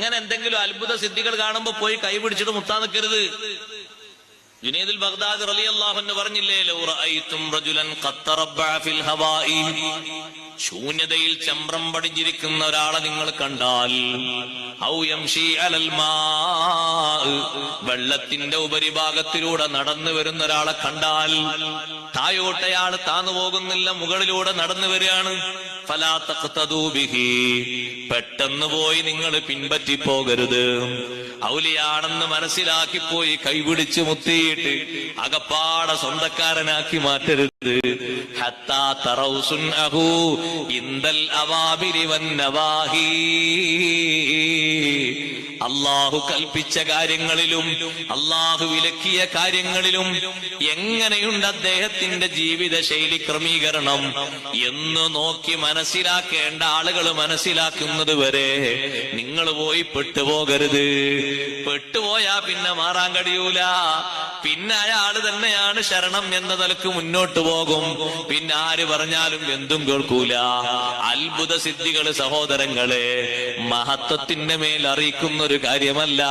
അങ്ങനെ എന്തെങ്കിലും അത്ഭുത സിദ്ധികൾ കാണുമ്പോ പോയി കൈ പിടിച്ചിട്ട് മുത്താൻ നിൽക്കരുത് ജുനൈദുൽ ബഗ്ദാദ് റളിയല്ലാഹു അൻഹു പറഞ്ഞില്ലേ ശൂന്യതയിൽ ചമ്രം പടിഞ്ഞിരിക്കുന്ന ഒരാളെ നിങ്ങൾ കണ്ടാൽ വെള്ളത്തിന്റെ ഉപരിഭാഗത്തിലൂടെ നടന്നു വരുന്ന ഒരാളെ കണ്ടാൽ തായോട്ടയാൾ താന്നു പോകുന്നില്ല മുകളിലൂടെ നടന്നു വരികയാണ്. പെട്ടെന്ന് പോയി നിങ്ങൾ പിൻപറ്റി പോകരുത് ഔലിയാണെന്ന് മനസ്സിലാക്കി പോയി കൈപിടിച്ച് മുത്തിയിട്ട് അകപ്പാട സ്വന്തക്കാരനാക്കി മാറ്റരുത്. ഹത്താ തറൗസുൻ അഹു ഇന്ദൽ അവാബിരി വന്നവാഹി അള്ളാഹു കൽപ്പിച്ച കാര്യങ്ങളിലും അള്ളാഹു വിലക്കിയ കാര്യങ്ങളിലും എങ്ങനെയുണ്ട് അദ്ദേഹത്തിന്റെ ജീവിത ശൈലി ക്രമീകരണം എന്ന് നോക്കി മനസ്സിലാക്കേണ്ട ആളുകൾ മനസ്സിലാക്കുന്നത് വരെ നിങ്ങൾ പോയി പെട്ടുപോകരുത്. പെട്ടുപോയാ പിന്നെ മാറാൻ കഴിയൂല. പിന്നെ അയാൾ തന്നെയാണ് ശരണം എന്ന നിലയ്ക്ക് മുന്നോട്ട് പോകും. പിന്നെ ആര് പറഞ്ഞാലും എന്തും കേൾക്കൂല. അത്ഭുത സിദ്ധികൾ സഹോദരങ്ങളെ മഹത്വത്തിന്റെ മേൽ അറിയിക്കുന്ന ഒരു കാര്യമല്ല.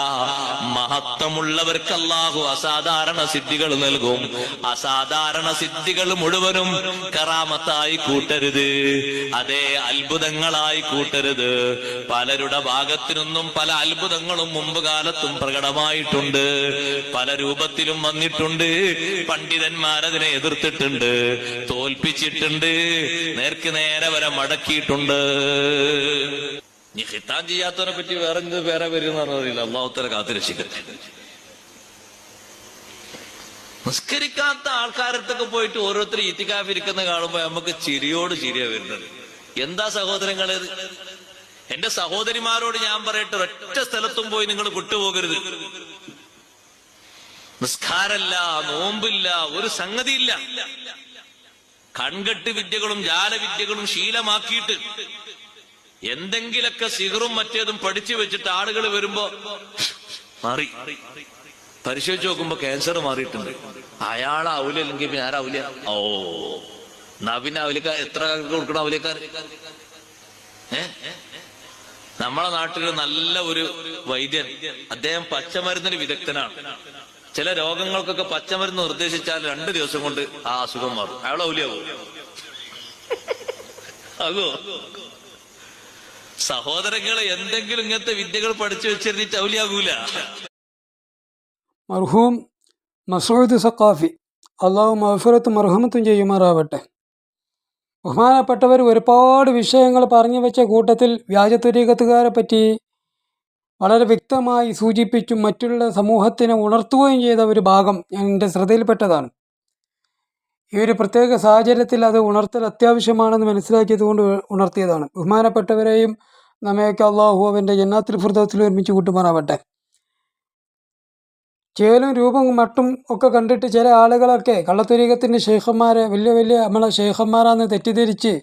മഹത്വമുള്ളവർക്ക് അല്ലാഹു അസാധാരണ സിദ്ധികൾ നൽകും. അസാധാരണ സിദ്ധികൾ മുഴുവനും കറാമത്തായി കൂട്ടരുത്. അതേ അത്ഭുതങ്ങളായി കൂട്ടരുത്. പലരുടെ ഭാഗത്തിനൊന്നും പല അത്ഭുതങ്ങളും മുമ്പ് കാലത്തും പ്രകടമായിട്ടുണ്ട്. പല രൂപത്തിലും വന്നിട്ടുണ്ട്. പണ്ഡിതന്മാരതിനെ എതിർത്തിട്ടുണ്ട്. തോൽപ്പിച്ചിട്ടുണ്ട്. നേർക്ക് നേരെ വരെ മടക്കിയിട്ടുണ്ട്. നീ ഹിത്താൻ ചെയ്യാത്തവനെ പറ്റി വേറെ എന്ത് പേരെ വരും എന്ന് അറിയില്ല അള്ളാഹുത്തല കാത്തുരക്ഷിക്കട്ടെ. നിസ്കരിക്കാത്ത ആൾക്കാരത്തൊക്കെ പോയിട്ട് ഓരോരുത്തർ ഈത്തിക്കാഫിരിക്കുന്ന കാണുമ്പോ നമുക്ക് ചിരിയോട് ചിരിയാ വരുന്നത്. എന്താ സഹോദരങ്ങളെ? എന്റെ സഹോദരിമാരോട് ഞാൻ പറയട്ടെ ഒറ്റ സ്ഥലത്തും പോയി നിങ്ങൾ വിട്ടുപോകരുത്. നിസ്കാരല്ല നോമ്പില്ല ഒരു സംഗതിയില്ല. കൺകെട്ട് വിദ്യകളും ജാലവിദ്യകളും ശീലമാക്കിയിട്ട് എന്തെങ്കിലൊക്കെ സിഹറും മറ്റേതും പഠിച്ചു വെച്ചിട്ട് ആളുകൾ വരുമ്പോ മാറി. പരിശോധിച്ച് നോക്കുമ്പോ ക്യാൻസർ മാറിയിട്ടുണ്ട്. അയാൾ അവലില്ലെങ്കിൽ പിന്നെ ഔലിയ ഓ എന്നാ പിന്നെ അവലിക്കാർ എത്ര കൊടുക്കണം അവലിക്കാർ? നമ്മളെ നാട്ടിൽ നല്ല ഒരു വൈദ്യൻ അദ്ദേഹം പച്ചമരുന്നിന് വിദഗ്ധനാണ്. ചില രോഗങ്ങൾക്കൊക്കെ പച്ചമരുന്ന് നിർദ്ദേശിച്ചാൽ രണ്ട് ദിവസം കൊണ്ട് ആ അസുഖം മാറും. അയാൾ ഔലിയാവും അതോ സഹോദരങ്ങളെ എന്തെങ്കിലും ഇങ്ങനത്തെ വിദ്യകൾ പഠിച്ചു വെച്ചിരുന്നിട്ട് ഔലിയാകൂല മർഹൂം മസൂദ് സഖാഫി. അള്ളാഹു മഹഫുറത്തും മർഹമത്തും ചെയ്യുമാറാവട്ടെ. ബഹുമാനപ്പെട്ടവർ ഒരുപാട് വിഷയങ്ങൾ പറഞ്ഞു വെച്ച കൂട്ടത്തിൽ വ്യാജത്വരീകത്തുകാരെ പറ്റി വളരെ വ്യക്തമായി സൂചിപ്പിച്ചും മറ്റുള്ള സമൂഹത്തിനെ ഉണർത്തുകയും ചെയ്ത ഒരു ഭാഗം ഞാൻ എന്റെ ശ്രദ്ധയിൽപ്പെട്ടതാണ്. ഈ ഒരു പ്രത്യേക സാഹചര്യത്തിൽ അത് ഉണർത്തൽ അത്യാവശ്യമാണെന്ന് മനസ്സിലാക്കിയത് കൊണ്ട് ഉണർത്തിയതാണ്. ബഹുമാനപ്പെട്ടവരെയും നമ്മയൊക്കെ അള്ളാഹു അവന്റെ ജന്നാത്തിൽ ഫുർദത്തിൽ ഒരുമിച്ച് കൂട്ടുമാറാവട്ടെ. ചേലും രൂപവും മട്ടും ഒക്കെ കണ്ടിട്ട് ചില ആളുകളൊക്കെ കള്ളത്തുരീകത്തിന്റെ ശേഖന്മാരെ വലിയ വലിയ നമ്മളെ ശേഖന്മാരാന്ന് തെറ്റിദ്ധരിച്ച്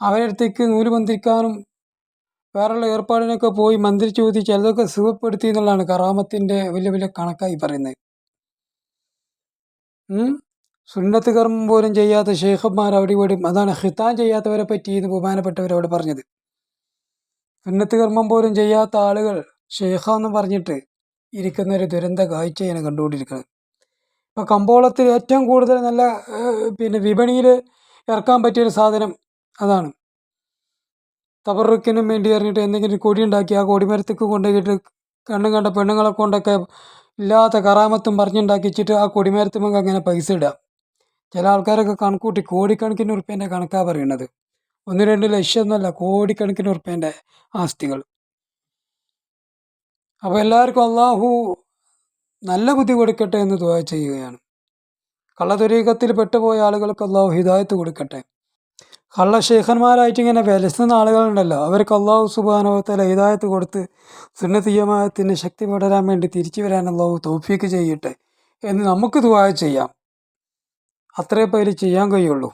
അവരടുത്തേക്ക് നൂൽ മന്ത്രിക്കാനും വേറെയുള്ള ഏർപ്പാടിനൊക്കെ പോയി മന്ത്രിച്ചു ഊതി ചിലതൊക്കെ സുഖപ്പെടുത്തി എന്നുള്ളതാണ് കറാമത്തിന്റെ വലിയ വലിയ കണക്കായി പറയുന്നത്? സുന്നത്ത് കർമ്മം പോലും ചെയ്യാത്ത ഷെയ്ഖന്മാർ അവിടെ ഇവിടെയും അതാണ് ഹിത്താൻ ചെയ്യാത്തവരെ പറ്റി എന്ന് ബഹുമാനപ്പെട്ടവരവിടെ പറഞ്ഞത്. സുന്നത്ത് കർമ്മം പോലും ചെയ്യാത്ത ആളുകൾ ഷെയ്ഖ എന്ന് പറഞ്ഞിട്ട് ഇരിക്കുന്ന ഒരു ദുരന്ത കാഴ്ചയാണ് കണ്ടുകൊണ്ടിരിക്കുന്നത്. ഇപ്പോൾ കമ്പോളത്തിൽ ഏറ്റവും കൂടുതൽ നല്ല പിന്നെ വിപണിയിൽ ഇറക്കാൻ പറ്റിയൊരു സാധനം അതാണ്. തബറുക്കിനും വേണ്ടി പറഞ്ഞിട്ട് എന്തെങ്കിലും കൊടി ഉണ്ടാക്കി ആ കൊടിമരത്തേക്ക് കൊണ്ടുപോയിട്ട് കണ്ണും കണ്ട പെണ്ണുങ്ങളെ കൊണ്ടൊക്കെ ഇല്ലാത്ത കറാമത്തും പറഞ്ഞുണ്ടാക്കിച്ചിട്ട് ആ കൊടിമരത്തുമ്പോൾ അങ്ങനെ പൈസ ഇടുക ചില ആൾക്കാരൊക്കെ കണക്കൂട്ടി കോടിക്കണക്കിന് ഉറുപ്പ്യന്റെ കണക്കാണ് പറയുന്നത് ഒന്ന് രണ്ട് ലക്ഷം എന്നല്ല കോടിക്കണക്കിന് ഉറുപ്പ്യന്റെ ആസ്തികൾ. അപ്പോൾ എല്ലാവർക്കും അള്ളാഹു നല്ല ബുദ്ധി കൊടുക്കട്ടെ എന്ന് ദുആ ചെയ്യുകയാണ്. കള്ളതുരീകത്തിൽ പെട്ടുപോയ ആളുകൾക്ക് അള്ളാഹു ഹിദായത്ത് കൊടുക്കട്ടെ. കള്ള ഷെയ്ഖന്മാരായിട്ട് ഇങ്ങനെ വിലസുന്ന ആളുകളുണ്ടല്ലോ അവർക്ക് അള്ളാഹു സുബാനോത്തല ഹിദായത്ത് കൊടുത്ത് സുന്നതീയമായത്തിന് ശക്തി പടരാൻ വേണ്ടി തിരിച്ചു വരാൻ അള്ളാഹു തോഫീക്ക് ചെയ്യട്ടെ എന്ന് നമുക്ക് ദുആ ചെയ്യാം. അത്രേ പേര് ചെയ്യാൻ കഴിയുള്ളൂ.